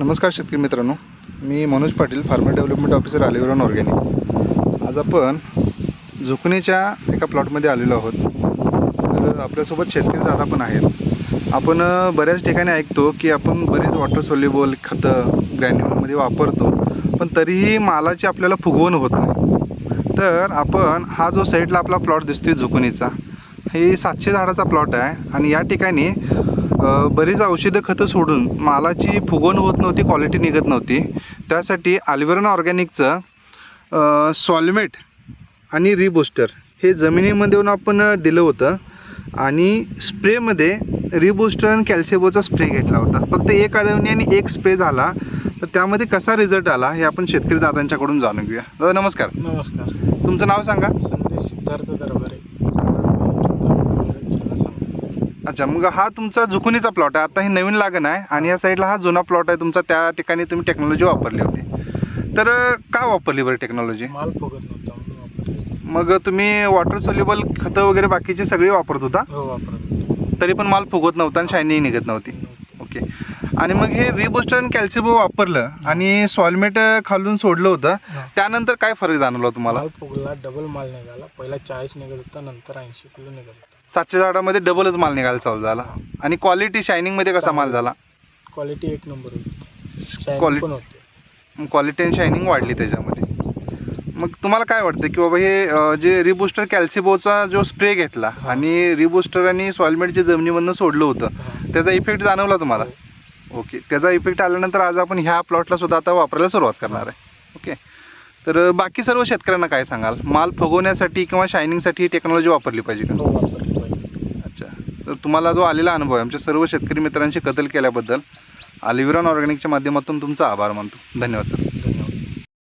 नमस्कार शेतकरी मित्रांनो. मी Manoj Patil farmer development officer अलिवरॉन organic. आज आपण झुकणीच्या एका प्लॉटमध्ये आलेलो आहोत. तर आपल्यासोबत शेतकरी दादा पण आहेत. आपण बऱ्याच ठिकाणी ऐकतो की आपण बरीच वॉटर सोल्युबल खतं ग्रॅन्युलमध्ये वापरतो पण तरीही मालाची आपल्याला फुगवण होत नाही. तर आपण हा जो साईडला आपला प्लॉट दिसतोय झुकणीचा हे सातशे झाडाचा प्लॉट आहे. आणि या ठिकाणी बरीच औषधं खतं सोडून मालाची फुगवण होत नव्हती क्वालिटी निघत नव्हती. त्यासाठी अल्वेरन ऑर्गॅनिकचं सॉल्मेट आणि रिबुस्टर हे जमिनीमध्ये येऊन आपण दिलं होतं आणि स्प्रेमध्ये रिबुस्टर आणि कॅल्सिबोचा स्प्रे घेतला होता. फक्त एक अडवणी आणि एक स्प्रे झाला. तर त्यामध्ये कसा रिझल्ट आला हे आपण शेतकरी दादांच्याकडून जाणून घेऊया. दादा नमस्कार. नमस्कार. तुमचं नाव सांगा. संदेश सिद्धार्थ दरबारे. अच्छा मग हा तुमचा जुकुनीचा प्लॉट आहे. आता हे नवीन लागण आहे आणि या साईडला हा जुना प्लॉट आहे तुमचा. त्या ठिकाणी तुम्ही टेक्नॉलॉजी वापरली होती. तर का वापरली बरं टेक्नॉलॉजी माल फुगत नव्हता म्हणून वापरले मग तुम्ही वॉटर सोल्युबल खतं वगैरे बाकीची सगळी वापरत होता? हो वापरत तरी पण माल फुगत नव्हता आणि शायनिंग निघत नव्हती. ओके आणि मग हे रिबुस्टर आणि कॅल्सिबो वापरलं आणि सॉल्मेट खालून सोडलं होतं. त्यानंतर काय फरक जाणवला तुम्हाला? माल फुगला डबल माल निघाला. पहिला चाळीस निघत होता नंतर ऐंशी किलो निघत होता. सातशे झाडामध्ये डबलच माल निघायला चालू झाला. आणि क्वालिटी शायनिंगमध्ये कसा माल झाला? क्वालिटी एक नंबर होती. होते. क्वालिटी आणि शायनिंग वाढली त्याच्यामध्ये. मग तुम्हाला काय वाटतं की बाबा हे जे रिबुस्टर कॅल्सिबोचा जो स्प्रे घेतला हा. आणि रिबुस्टर आणि सॉल्मेट जे जमिनीमधनं सोडलं होतं हा. त्याचा इफेक्ट जाणवला तुम्हाला? हो. ओके त्याचा इफेक्ट आल्यानंतर आज आपण ह्या प्लॉटला सुद्धा आता वापरायला सुरुवात करणार आहे. ओके तर बाकी सर्व शेतकऱ्यांना काय सांगाल? माल फुगवण्यासाठी किंवा शायनिंगसाठी ही टेक्नॉलॉजी वापरली पाहिजे का हो वापरली पाहिजे अच्छा तर तुम्हाला जो आलेला अनुभव आहे आमच्या सर्व शेतकरी मित्रांशी कतल केल्याबद्दल अलिविरॉन ऑर्गॅनिकच्या माध्यमातून तुमचा आभार मानतो. धन्यवाद सर. धन्यवाद